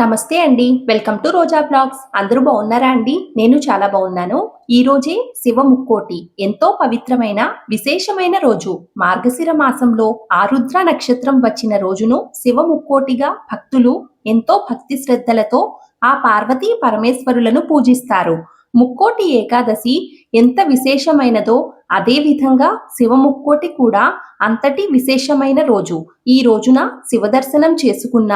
నమస్తే అండి. Welcome to Roja blogs. అందరూ బాగున్నారా అండి? నేను చాలా బాగున్నాను. ఈ రోజే శివ ముక్కోటి. ఎంతో పవిత్రమైన విశేషమైన రోజు. మార్గశిర మాసంలో ఆరుద్ర నక్షత్రం వచ్చిన రోజును శివ ముక్కోటిగా భక్తులు ఎంతో భక్తి శ్రద్ధలతో ఆ పార్వతీ పరమేశ్వరులను పూజిస్తారు. ముక్కోటి ఏకాదశి ఎంత విశేషమైనదో అదే విధంగా శివముక్కోటి కూడా అంతటి విశేషమైన రోజు. ఈ రోజున శివదర్శనం చేసుకున్న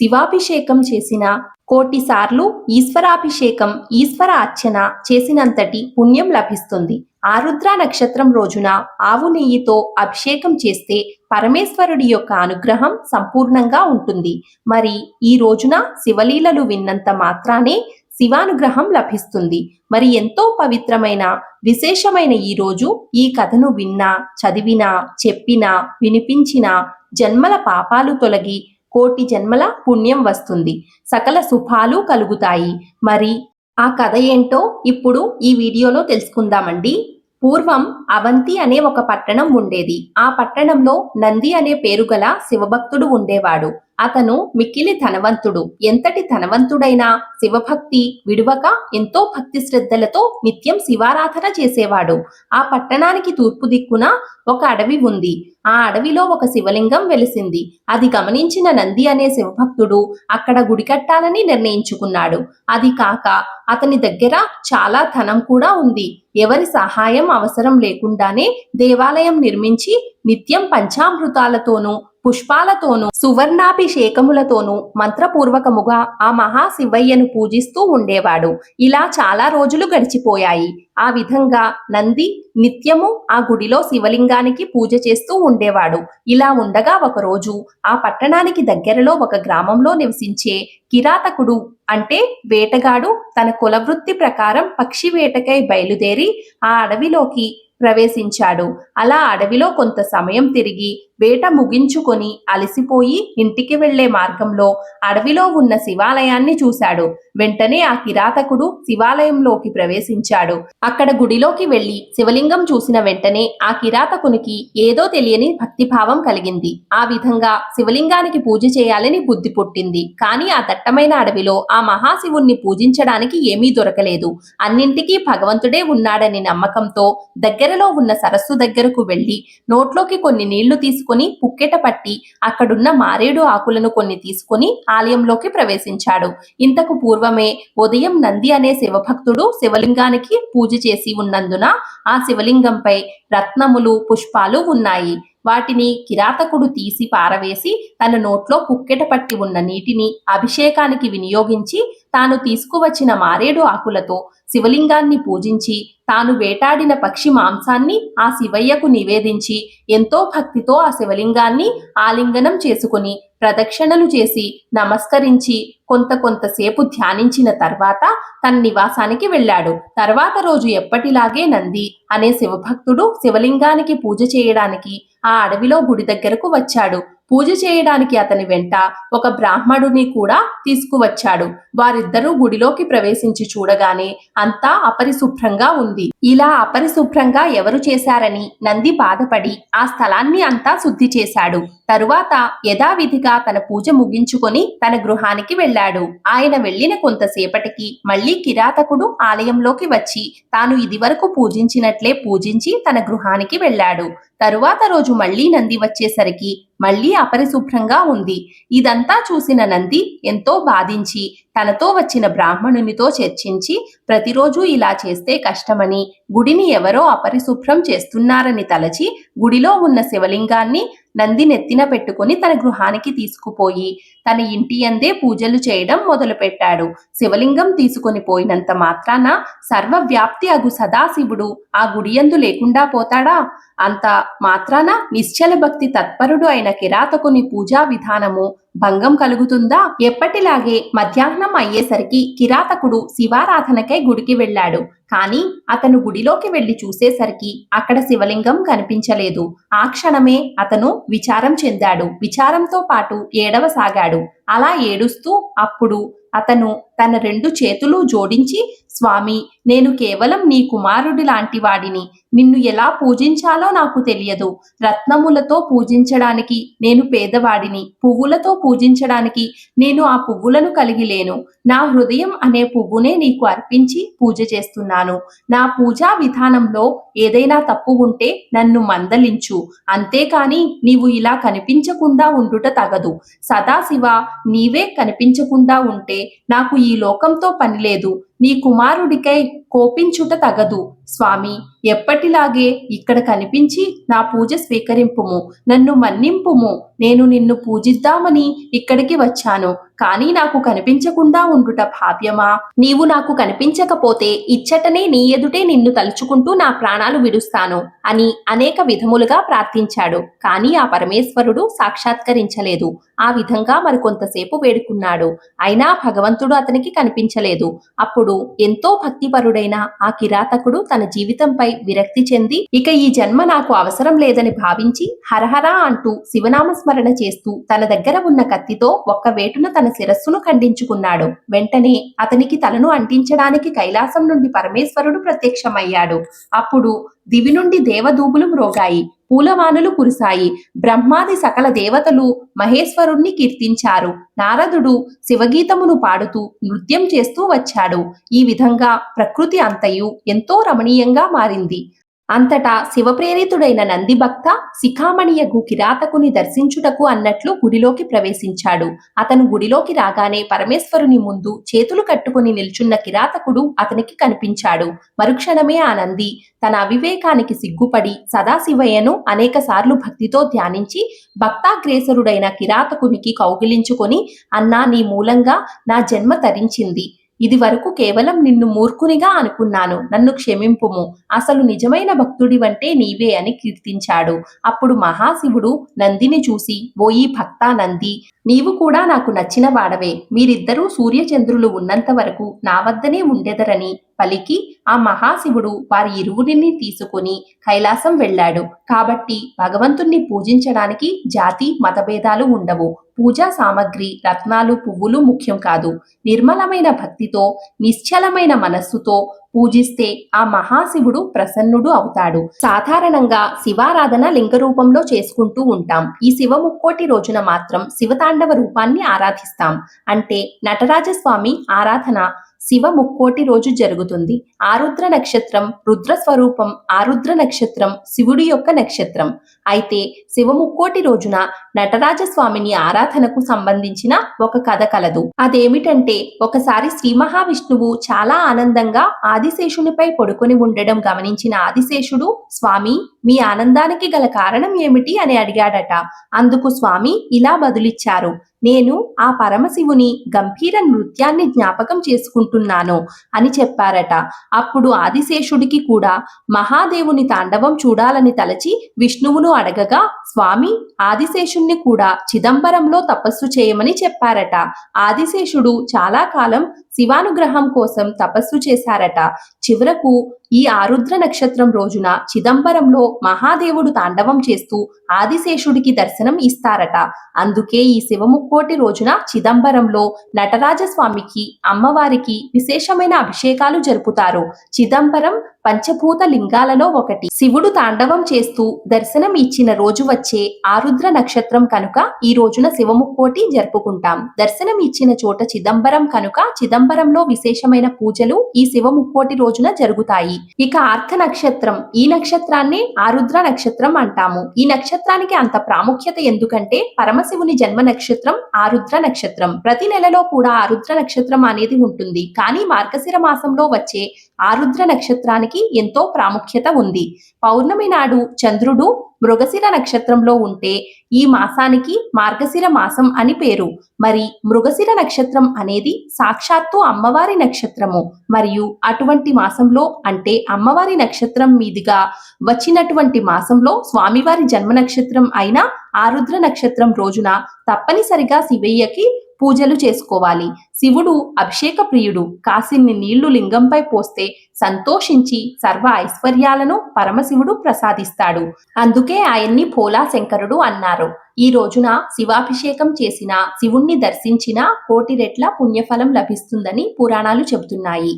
శివాభిషేకం చేసిన కోటి సార్లు ఈశ్వరాభిషేకం ఈశ్వర అర్చన చేసినంతటి పుణ్యం లభిస్తుంది. ఆరుద్ర నక్షత్రం రోజున ఆవు నెయ్యితో అభిషేకం చేస్తే పరమేశ్వరుడి యొక్క అనుగ్రహం సంపూర్ణంగా ఉంటుంది. మరి ఈ రోజున శివలీలలు విన్నంత మాత్రానే శివానుగ్రహం లభిస్తుంది. మరి ఎంతో పవిత్రమైన విశేషమైన ఈ రోజు ఈ కథను విన్నా చదివినా చెప్పినా వినిపించినా జన్మల పాపాలు తొలగి కోటి జన్మల పుణ్యం వస్తుంది. సకల శుభాలు కలుగుతాయి. మరి ఆ కథ ఏంటో ఇప్పుడు ఈ వీడియోలో తెలుసుకుందామండి. పూర్వం అవంతి అనే ఒక పట్టణం ఉండేది. ఆ పట్టణంలో నంది అనే పేరు గల శివభక్తుడు ఉండేవాడు. అతను మిక్కిలి ధనవంతుడు. ఎంతటి ధనవంతుడైనా శివభక్తి విడువక ఎంతో భక్తి శ్రద్ధలతో నిత్యం శివారాధన చేసేవాడు. ఆ పట్టణానికి తూర్పు దిక్కున ఒక అడవి ఉంది. ఆ అడవిలో ఒక శివలింగం వెలిసింది. అది గమనించిన నంది అనే శివభక్తుడు అక్కడ గుడి కట్టాలని నిర్ణయించుకున్నాడు. అది కాక అతని దగ్గర చాలా ధనం కూడా ఉంది. ఎవరి సహాయం అవసరం లేకుండానే దేవాలయం నిర్మించి నిత్యం పంచామృతాలతోనూ పుష్పాలతోనూ సువర్ణాభిషేకములతోనూ మంత్రపూర్వకముగా ఆ మహాశివయ్యను పూజిస్తూ ఉండేవాడు. ఇలా చాలా రోజులు గడిచిపోయాయి. ఆ విధంగా నంది నిత్యము ఆ గుడిలో శివలింగానికి పూజ చేస్తూ ఉండేవాడు. ఇలా ఉండగా ఒకరోజు ఆ పట్టణానికి దగ్గరలో ఒక గ్రామంలో నివసించే కిరాతకుడు అంటే వేటగాడు తన కులవృత్తి ప్రకారం పక్షి వేటకై బయలుదేరి ఆ అడవిలోకి ప్రవేశించాడు. అలా అడవిలో కొంత సమయం తిరిగి వేట ముగించుకొని అలసిపోయి ఇంటికి వెళ్ళే మార్గంలో అడవిలో ఉన్న శివాలయాన్ని చూశాడు. వెంటనే ఆ కిరాతకుడు శివాలయంలోకి ప్రవేశించాడు. అక్కడ గుడిలోకి వెళ్ళి శివలింగం చూసిన వెంటనే ఆ కిరాతకునికి ఏదో తెలియని భక్తిభావం కలిగింది. ఆ విధంగా శివలింగానికి పూజ చేయాలని బుద్ధి పుట్టింది. కానీ ఆ దట్టమైన అడవిలో ఆ మహాశివుణ్ణి పూజించడానికి ఏమీ దొరకలేదు. అన్నింటికీ భగవంతుడే ఉన్నాడని నమ్మకంతో దగ్గరలో ఉన్న సరస్సు దగ్గరకు వెళ్ళి నోట్లోకి కొన్ని నీళ్ళు తీసుకుని పుక్కెట పట్టి అక్కడున్న మారేడు ఆకులను కొన్ని తీసుకుని ఆలయంలోకి ప్రవేశించాడు. ఇంతకు పూర్వమే ఉదయం నంది అనే శివభక్తుడు శివలింగానికి పూజ చేసి ఉన్నందున ఆ శివలింగంపై రత్నములు పుష్పాలు ఉన్నాయి. వాటిని కిరాతకుడు తీసి పారవేసి తన నోట్లో పుక్కెట పట్టి ఉన్న నీటిని అభిషేకానికి వినియోగించి తాను తీసుకువచ్చిన మారేడు ఆకులతో శివలింగాన్ని పూజించి తాను వేటాడిన పక్షి మాంసాన్ని ఆ శివయ్యకు నివేదించి ఎంతో భక్తితో ఆ శివలింగాన్ని ఆలింగనం చేసుకుని ప్రదక్షిణలు చేసి నమస్కరించి కొంత కొంతసేపు ధ్యానించిన తర్వాత తన నివాసానికి వెళ్ళాడు. తర్వాత రోజు ఎప్పటిలాగే నంది అనే శివభక్తుడు శివలింగానికి పూజ చేయడానికి ఆ అడవిలో గుడి దగ్గరకు వచ్చాడు. పూజ చేయడానికి అతని వెంట ఒక బ్రాహ్మణుని కూడా తీసుకువచ్చాడు. వారిద్దరూ గుడిలోకి ప్రవేశించి చూడగానే అంతా అపరిశుభ్రంగా ఉంది. ఇలా అపరిశుభ్రంగా ఎవరు చేశారని నంది బాధపడి ఆ స్థలాన్ని అంతా శుద్ధి చేశాడు. తరువాత యథావిధిగా తన పూజ ముగించుకొని తన గృహానికి వెళ్ళాడు. ఆయన వెళ్ళిన కొంతసేపటికి మళ్ళీ కిరాతకుడు ఆలయంలోకి వచ్చి తాను ఇదివరకు పూజించినట్లే పూజించి తన గృహానికి వెళ్ళాడు. తరువాత రోజు మళ్ళీ నంది వచ్చేసరికి మళ్ళీ అపరిశుభ్రంగా ఉంది. ఇదంతా చూసిన నంది ఎంతో బాధించి తనతో వచ్చిన బ్రాహ్మణునితో చర్చించి ప్రతిరోజు ఇలా చేస్తే కష్టమని గుడిని ఎవరో అపరిశుభ్రం చేస్తున్నారని తలచి గుడిలో ఉన్న శివలింగాన్ని నంది నెత్తిన పెట్టుకుని తన గృహానికి తీసుకుపోయి తన ఇంటి అందే పూజలు చేయడం మొదలుపెట్టాడు. శివలింగం తీసుకుని పోయినంత మాత్రాన సర్వవ్యాప్తి అగు సదాశివుడు ఆ గుడియందు లేకుండా పోతాడా? అంత మాత్రాన నిశ్చల భక్తి తత్పరుడు అయిన కిరాతకుని పూజా విధానము భంగం కలుగుతుందా? ఎప్పటిలాగే మధ్యాహ్నం అయ్యేసరికి కిరాతకుడు శివారాధనకై గుడికి వెళ్ళాడు. కానీ అతను గుడిలోకి వెళ్ళి చూసేసరికి అక్కడ శివలింగం కనిపించలేదు. ఆ క్షణమే అతను విచారం చెందాడు. విచారంతో పాటు ఏడవసాగాడు. అలా ఏడుస్తూ అప్పుడు అతను తన రెండు చేతులు జోడించి స్వామి నేను కేవలం నీ కుమారుడి లాంటి వాడిని. నిన్ను ఎలా పూజించాలో నాకు తెలియదు. రత్నములతో పూజించడానికి నేను పేదవాడిని. పువ్వులతో పూజించడానికి నేను ఆ పువ్వులను కలిగి లేను నా హృదయం అనే పువ్వునే నీకు అర్పించి పూజ చేస్తున్నాను. నా పూజా విధానంలో ఏదైనా తప్పు ఉంటే నన్ను మందలించు. అంతేకాని నీవు ఇలా కనిపించకుండా ఉండుట తగదు. సదాశివ నీవే కనిపించకుండా ఉంటే నాకు ఈ ఈ లోకంతో పని లేదు. నీ కుమారుడికై కోపించుట తగదు. స్వామి ఎప్పటిలాగే ఇక్కడ కనిపించి నా పూజ స్వీకరింపుము. నన్ను మన్నింపుము. నేను నిన్ను పూజిద్దామని ఇక్కడికి వచ్చాను. కానీ నాకు కనిపించకుండా ఉండుట భావ్యమా? నీవు నాకు కనిపించకపోతే ఇచ్చటనే నీ ఎదుటే నిన్ను తలుచుకుంటూ నా ప్రాణాలు విడుస్తాను అని అనేక విధములుగా ప్రార్థించాడు. కానీ ఆ పరమేశ్వరుడు సాక్షాత్కరించలేదు. ఆ విధంగా మరికొంతసేపు వేడుకున్నాడు. అయినా భగవంతుడు అతనికి కనిపించలేదు. అప్పుడు ఎంతో భక్తిపరుడైన ఆ కిరాతకుడు తన జీవితంపై విరక్తి చెంది ఇక ఈ జన్మ నాకు అవసరం లేదని భావించి హరహరా అంటూ శివనామస్మరణ చేస్తూ తన దగ్గర ఉన్న కత్తితో ఒక్క వేటున తన శిరస్సును ఖండించుకున్నాడు. వెంటనే అతనికి తలను అంటించడానికి కైలాసం నుండి పరమేశ్వరుడు ప్రత్యక్షమయ్యాడు. అప్పుడు దివి నుండి దేవదూపులు మ్రోగాయి పూలవానులు కురిశాయి. బ్రహ్మాది సకల దేవతలు మహేశ్వరుణ్ణి కీర్తించారు. నారదుడు శివగీతమును పాడుతూ నృత్యం చేస్తూ వచ్చాడు. ఈ విధంగా ప్రకృతి అంతయు ఎంతో రమణీయంగా మారింది. అంతటా శివప్రేరితుడైన నందిభక్త శిఖామణియగు కిరాతకుని దర్శించుటకు అన్నట్లు గుడిలోకి ప్రవేశించాడు. అతను గుడిలోకి రాగానే పరమేశ్వరుని ముందు చేతులు కట్టుకుని నిల్చున్న కిరాతకుడు అతనికి కనిపించాడు. మరుక్షణమే ఆ నంది తన అవివేకానికి సిగ్గుపడి సదాశివయ్యను అనేకసార్లు భక్తితో ధ్యానించి భక్తాగ్రేసరుడైన కిరాతకునికి కౌగిలించుకొని అన్నా నీ మూలంగా నా జన్మ తరించింది. ఇది వరకు కేవలం నిన్ను మూర్ఖునిగా అనుకున్నాను. నన్ను క్షమింపుము. అసలు నిజమైన భక్తుడి వంటే నీవే అని కీర్తించాడు. అప్పుడు మహాశివుడు నందిని చూసి ఓయి భక్తా నంది నీవు కూడా నాకు నచ్చిన వాడవే. మీరిద్దరూ సూర్యచంద్రులు ఉన్నంత వరకు నా వద్దనే ఉండెదరని పలికి ఆ మహాశివుడు వారి ఇరువురిని తీసుకుని కైలాసం వెళ్ళాడు. కాబట్టి భగవంతుణ్ణి పూజించడానికి జాతి మతభేదాలు ఉండవు. పూజా సామగ్రి రత్నాలు పువ్వులు ముఖ్యం కాదు. నిర్మలమైన భక్తితో నిశ్చలమైన మనస్సుతో పూజిస్తే ఆ మహాశివుడు ప్రసన్నుడు అవుతాడు. సాధారణంగా శివారాధన లింగ రూపంలో చేసుకుంటూ ఉంటాం. ఈ శివ ముక్కోటి రోజున మాత్రం శివతాండవ రూపాన్ని ఆరాధిస్తాం. అంటే నటరాజస్వామి ఆరాధన శివ ముక్కోటి రోజు జరుగుతుంది. ఆరుద్ర నక్షత్రం రుద్ర స్వరూపం ఆరుద్ర నక్షత్రం శివుడి యొక్క నక్షత్రం. అయితే శివ ముక్కోటి రోజున నటరాజ స్వామిని ఆరాధనకు సంబంధించిన ఒక కథ కలదు. అదేమిటంటే ఒకసారి శ్రీ మహావిష్ణువు చాలా ఆనందంగా ఆదిశేషునిపై పడుకొని ఉండడం గమనించిన ఆదిశేషుడు స్వామి మీ ఆనందానికి గల కారణం ఏమిటి? అని అడిగాడట. అందుకు స్వామి ఇలా బదులిచ్చారు. నేను ఆ పరమశివుని గంభీర నృత్యాన్ని జ్ఞాపకం చేసుకుంటున్నాను అని చెప్పారట. అప్పుడు ఆదిశేషుడికి కూడా మహాదేవుని తాండవం చూడాలని తలచి విష్ణువును అడగగా స్వామి ఆదిశేషుణ్ణి కూడా చిదంబరంలో తపస్సు చేయమని చెప్పారట. ఆదిశేషుడు చాలా కాలం శివానుగ్రహం కోసం తపస్సు చేశారట. చివరకు ఈ ఆరుద్ర నక్షత్రం రోజున చిదంబరంలో మహాదేవుడు తాండవం చేస్తూ ఆదిశేషుడికి దర్శనం ఇస్తారట. అందుకే ఈ శివముక్కోటి రోజున చిదంబరంలో నటరాజస్వామికి అమ్మవారికి విశేషమైన అభిషేకాలు జరుపుతారు. చిదంబరం పంచభూత లింగాలలో ఒకటి. శివుడు తాండవం చేస్తూ దర్శనం ఇచ్చిన రోజు వచ్చే ఆరుద్ర నక్షత్రం కనుక ఈ రోజున శివముక్కోటి జరుపుకుంటాం. దర్శనం ఇచ్చిన చోట చిదంబరం కనుక చిదంబరంలో విశేషమైన పూజలు ఈ శివముక్కోటి రోజున జరుగుతాయి. ఇక ఆర్క నక్షత్రం. ఈ నక్షత్రాన్ని ఆరుద్ర నక్షత్రం అంటాము. ఈ నక్షత్రానికి అంత ప్రాముఖ్యత ఎందుకంటే పరమశివుని జన్మ నక్షత్రం ఆరుద్ర నక్షత్రం. ప్రతి నెలలో కూడా ఆరుద్ర నక్షత్రం అనేది ఉంటుంది. కానీ మార్గశిర మాసంలో వచ్చే ఆరుద్ర నక్షత్రానికి ఎంతో ప్రాముఖ్యత ఉంది. పౌర్ణమి నాడు చంద్రుడు మృగశిర నక్షత్రంలో ఉంటే ఈ మాసానికి మార్గశిర మాసం అని పేరు. మరి మృగశిర నక్షత్రం అనేది సాక్షాత్తు అమ్మవారి నక్షత్రము. మరియు అటువంటి మాసంలో అంటే అమ్మవారి నక్షత్రం మీదుగా వచ్చినటువంటి మాసంలో స్వామివారి జన్మ నక్షత్రం అయిన ఆరుద్ర నక్షత్రం రోజున తప్పనిసరిగా శివయ్యకి పూజలు చేసుకోవాలి. శివుడు అభిషేక ప్రియుడు కాసిన్ని నీళ్ళు లింగంపై పోస్తే సంతోషించి సర్వ ఐశ్వర్యాలను పరమశివుడు ప్రసాదిస్తాడు. అందుకే ఆయన్ని భోలా శంకరుడు అన్నారు. ఈ రోజున శివాభిషేకం చేసిన శివుణ్ణి దర్శించిన కోటి రెట్ల పుణ్యఫలం లభిస్తుందని పురాణాలు చెబుతున్నాయి.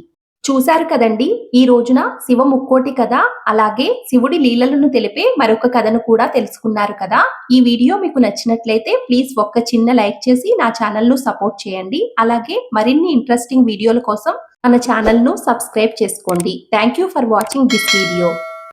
చూశారు కదండి? ఈ రోజున శివ ముక్కోటి కథ అలాగే శివుడి లీలలను తెలిపే మరొక కథను కూడా తెలుసుకున్నారు కదా? ఈ వీడియో మీకు నచ్చినట్లయితే ప్లీజ్ ఒక్క చిన్న లైక్ చేసి నా ఛానల్ను సపోర్ట్ చేయండి. అలాగే మరిన్ని ఇంట్రెస్టింగ్ వీడియోల కోసం మన ఛానల్ను సబ్స్క్రైబ్ చేసుకోండి. Thank you for watching this video